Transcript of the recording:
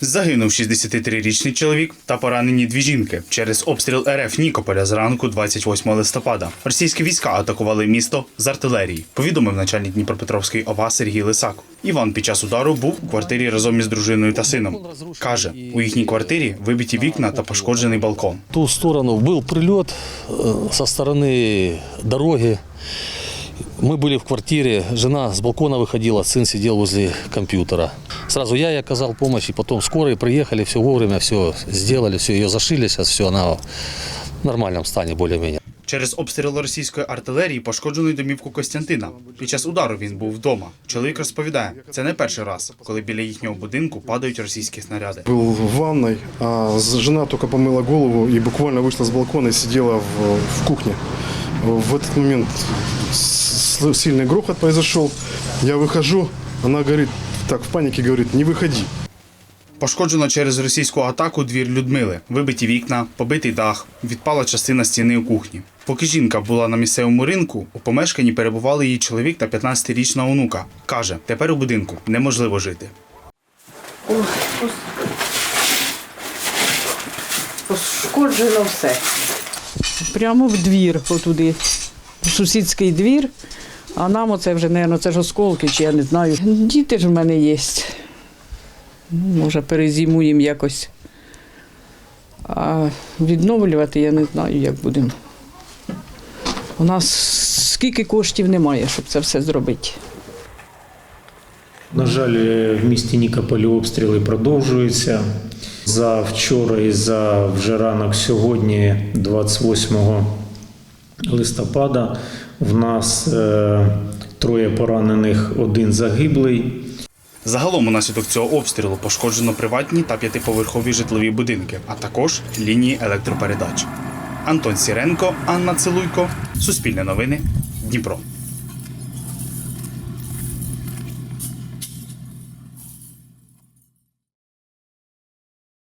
Загинув 63-річний чоловік та поранені дві жінки через обстріл РФ Нікополя зранку 28 листопада. Російські війська атакували місто з артилерії. Повідомив начальник Дніпропетровської ОВА Сергій Лисак. Іван під час удару був у квартирі разом із дружиною та сином. Каже, у їхній квартирі вибиті вікна та пошкоджений балкон. В ту сторону был прилет э, со стороны дороги. Мы были в квартире, жена с балкона выходила, сын сидел возле компьютера. Сразу я ей оказал помощь, и потом скорые приехали, все вовремя, все сделали, все, ее зашили, сейчас все, она в нормальном стане более-менее. Через обстріл російської артилерії пошкоджений домівку Костянтина. Під час удару він був вдома. Чоловік розповідає, це не перший раз, коли біля їхнього будинку падають російські снаряди. Был в ванной, а с- жена только помыла голову и буквально вышла с балкона и сидела в, в кухне. В этот момент с- сильный грохот произошел. Я выхожу, она говорит, так в панике говорит, не выходи. Пошкоджено через російську атаку двір Людмили, вибиті вікна, побитий дах, відпала частина стіни у кухні. Поки жінка була на місцевому ринку, у помешканні перебували її чоловік та 15-річна онука. Каже, тепер у будинку неможливо жити. Пошкоджено все. Прямо в двір, отуди, в сусідський двір. а нам оце вже, мабуть, це ж осколки, чи я не знаю. Діти ж в мене є. Ну, може, перезимуємо якось. А відновлювати я не знаю, як будемо. У нас скільки коштів немає, щоб це все зробити. На жаль, в місті Нікополі обстріли продовжуються. За вчора і за вже ранок сьогодні, 28 листопада, в нас е, троє поранених, один загиблий. Загалом унаслідок цього обстрілу пошкоджено приватні та п'ятиповерхові житлові будинки, а також лінії електропередач. Антон Сіренко, Анна Целуйко, Суспільне новини, Дніпро.